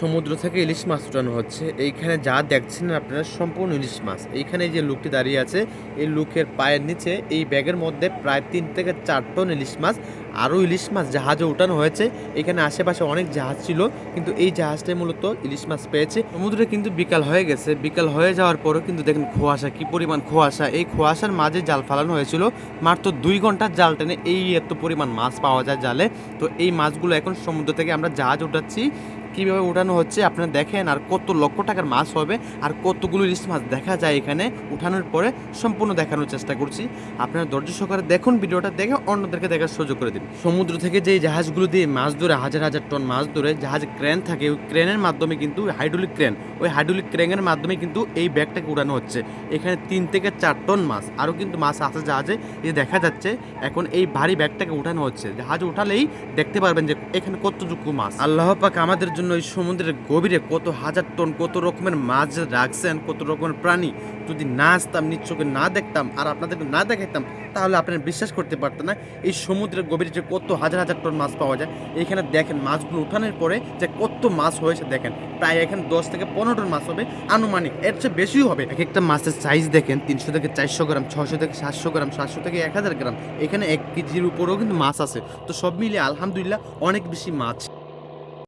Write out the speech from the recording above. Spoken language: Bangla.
সমুদ্র থেকে ইলিশ মাছ উঠানো হচ্ছে। এইখানে যা দেখছেন আপনারা সম্পূর্ণ ইলিশ মাছ। এইখানে যে লোকটি দাঁড়িয়ে আছে, এই লোকের পায়ের নিচে এই ব্যাগের মধ্যে প্রায় তিন থেকে চার টন ইলিশ মাছ, আরও ইলিশ মাছ জাহাজে উঠানো হয়েছে। এখানে আশেপাশে অনেক জাহাজ ছিল, কিন্তু এই জাহাজটাই মূলত ইলিশ মাছ পেয়েছে। সমুদ্রে কিন্তু বিকাল হয়ে গেছে। বিকাল হয়ে যাওয়ার পরও কিন্তু দেখেন খোয়াশা, কি পরিমাণ খোয়াশা। এই খোয়াশার মাঝে জাল ফালানো হয়েছিল। মাত্র দুই ঘণ্টার জাল টেনে এই এত পরিমাণ মাছ পাওয়া যায় জালে। তো এই মাছগুলো এখন সমুদ্র থেকে আমরা জাহাজ উঠাচ্ছি। কীভাবে উঠানো হচ্ছে আপনারা দেখেন আর কত লক্ষ টাকার মাছ হবে আর কতগুলো ইলিশ মাছ দেখা যায় এখানে উঠানোর পরে সম্পূর্ণ দেখানোর চেষ্টা করছি। আপনারা ধৈর্য সহকারে দেখুন ভিডিওটা দেখে অন্যদেরকে দেখার সুযোগ করে দিন। সমুদ্র থেকে যে জাহাজগুলো দিয়ে মাছ ধরে, হাজার হাজার টন মাছ ধরে জাহাজে ক্রেন থাকে, ওই ক্রেনের মাধ্যমে কিন্তু হাইড্রোলিক ক্রেন, ওই হাইড্রোলিক ক্রেনের মাধ্যমে কিন্তু এই ব্যাগটাকে উঠানো হচ্ছে। এখানে তিন থেকে চার টন মাছ, আরও কিন্তু মাছ আছে জাহাজে এই দেখা যাচ্ছে এখন এই ভারী ব্যাগটাকে উঠানো হচ্ছে। জাহাজে উঠালেই দেখতে পারবেন যে এখানে কতটুকু মাছ। আল্লাহ পাক আমাদের জন্য এই সমুদ্রের গভীরে কত হাজার টন কত রকমের মাছ রাখছেন, কত রকমের প্রাণী যদি না আসতাম নিচ্ছকে না দেখতাম আর আপনাদেরকে না দেখাইতাম, তাহলে আপনারা বিশ্বাস করতে পারতেন না এই সমুদ্রের গভীরে যে কত হাজার হাজার টন মাছ পাওয়া যায়। এখানে দেখেন মাছগুলো উঠানোর পরে যে কত মাছ হয়েছে দেখেন। প্রায় এখানে দশ থেকে পনেরো টন মাছ হবে। আনুমানিক এর চেয়ে বেশিও হবে। এক একটা মাছের সাইজ দেখেন, তিনশো থেকে চারশো গ্রাম ছশো থেকে সাতশো গ্রাম, সাতশো থেকে এক হাজার গ্রাম। এখানে এক কেজির উপরেও কিন্তু মাছ আছে। তো সব মিলিয়ে আলহামদুলিল্লাহ অনেক বেশি মাছ।